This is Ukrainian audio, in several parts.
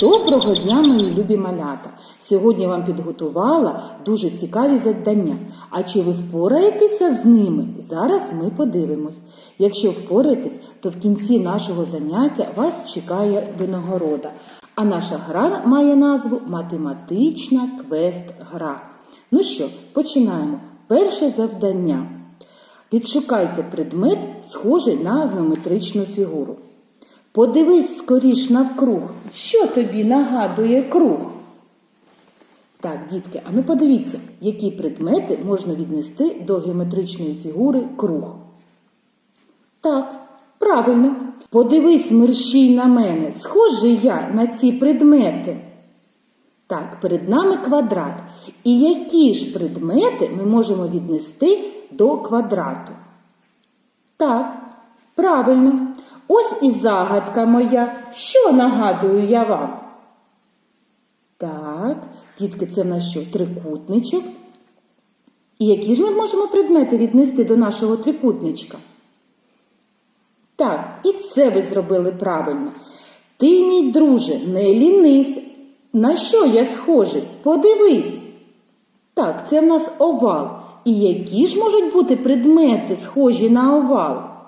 Доброго дня, мої любі малята! Сьогодні вам підготувала дуже цікаві завдання. А чи ви впораєтеся з ними? Зараз ми подивимось. Якщо впораєтесь, то в кінці нашого заняття вас чекає винагорода. А наша гра має назву Математична квест-гра. Ну що, починаємо. Перше завдання. Відшукайте предмет, схожий на геометричну фігуру. Подивись скоріш навкруг, що тобі нагадує круг. Так, дітки, а ну подивіться, які предмети можна віднести до геометричної фігури круг. Так, правильно. Подивись мерщій на мене, схожий я на ці предмети. Так, перед нами квадрат. І які ж предмети ми можемо віднести до квадрату? Так, правильно. Ось і загадка моя. Що нагадую я вам? Так, дітки, це в нас що? Трикутничок. І які ж ми можемо предмети віднести до нашого трикутничка? Так, і це ви зробили правильно. Ти, мій друже, не лінись. На що я схожий? Подивись. Так, це в нас овал. І які ж можуть бути предмети, схожі на овал?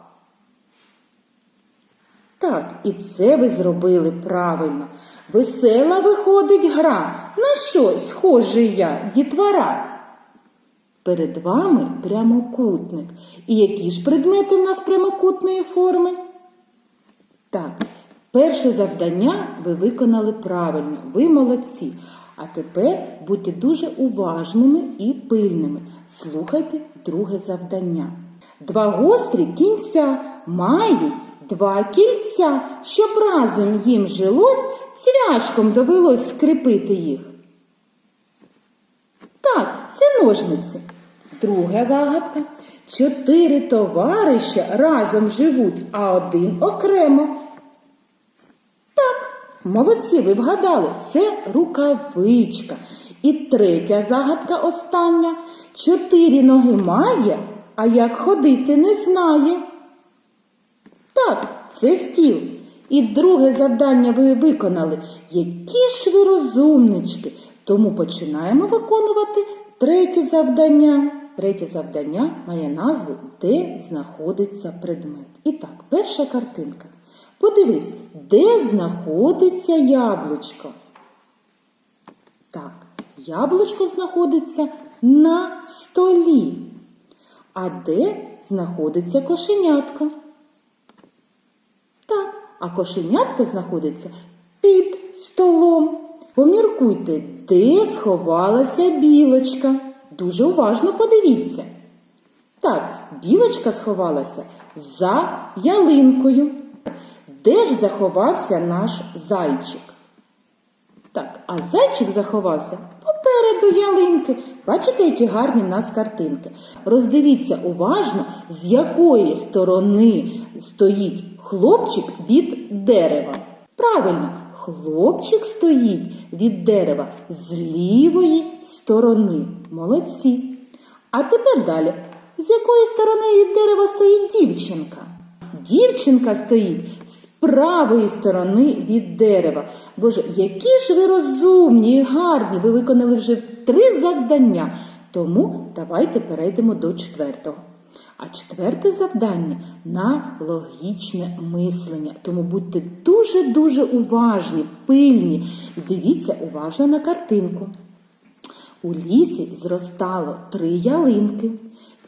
Так, і це ви зробили правильно. Весела виходить гра. На що схожий я, дітвора? Перед вами прямокутник. І які ж предмети в нас прямокутної форми? Так, перше завдання ви виконали правильно, ви молодці. А тепер будьте дуже уважними і пильними. Слухайте друге завдання. Два гострі кінця мають два кільця, щоб разом їм жилось, цвяшком довелось скріпити їх. Так, це ножниці. Друга загадка. Чотири товариша разом живуть, а один окремо. Так, молодці, ви вгадали, це рукавичка. І третя загадка остання. Чотири ноги має, а як ходити не знає. Так, це стіл. І друге завдання ви виконали. Які ж ви розумнички. Тому починаємо виконувати третє завдання. Третє завдання має назву Де знаходиться предмет. І так, перша картинка. Подивись, де знаходиться яблучко? Так, яблучко знаходиться на столі. А де знаходиться кошенятко? А кошенятко знаходиться під столом. Поміркуйте, де сховалася білочка. Дуже уважно подивіться. Так, білочка сховалася за ялинкою. Де ж заховався наш зайчик? Так, а зайчик заховався попереду ялинки. Бачите, які гарні в нас картинки. Роздивіться уважно, з якої сторони стоїть хлопчик від дерева. Правильно, хлопчик стоїть від дерева з лівої сторони. Молодці. А тепер далі. З якої сторони від дерева стоїть дівчинка? Дівчинка стоїть правої сторони від дерева. Боже, які ж ви розумні і гарні! Ви виконали вже три завдання. Тому давайте перейдемо до четвертого. А четверте завдання на логічне мислення. Тому будьте дуже-дуже уважні, пильні і дивіться уважно на картинку. У лісі зростало три ялинки.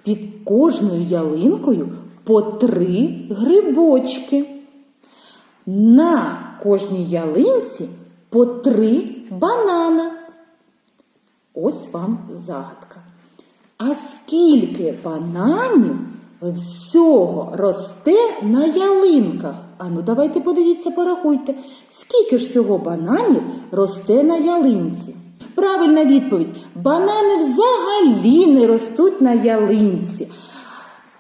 Під кожною ялинкою по три грибочки. На кожній ялинці по три банана. Ось вам загадка. А скільки бананів всього росте на ялинках? Ану, давайте подивіться, порахуйте. Скільки ж всього бананів росте на ялинці? Правильна відповідь. Банани взагалі не ростуть на ялинці.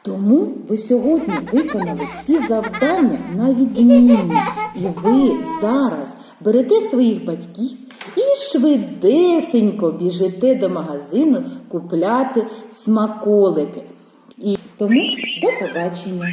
Тому ви сьогодні виконали всі завдання на відмінно. І ви зараз берете своїх батьків і швидесенько біжите до магазину купляти смаколики. І тому до побачення.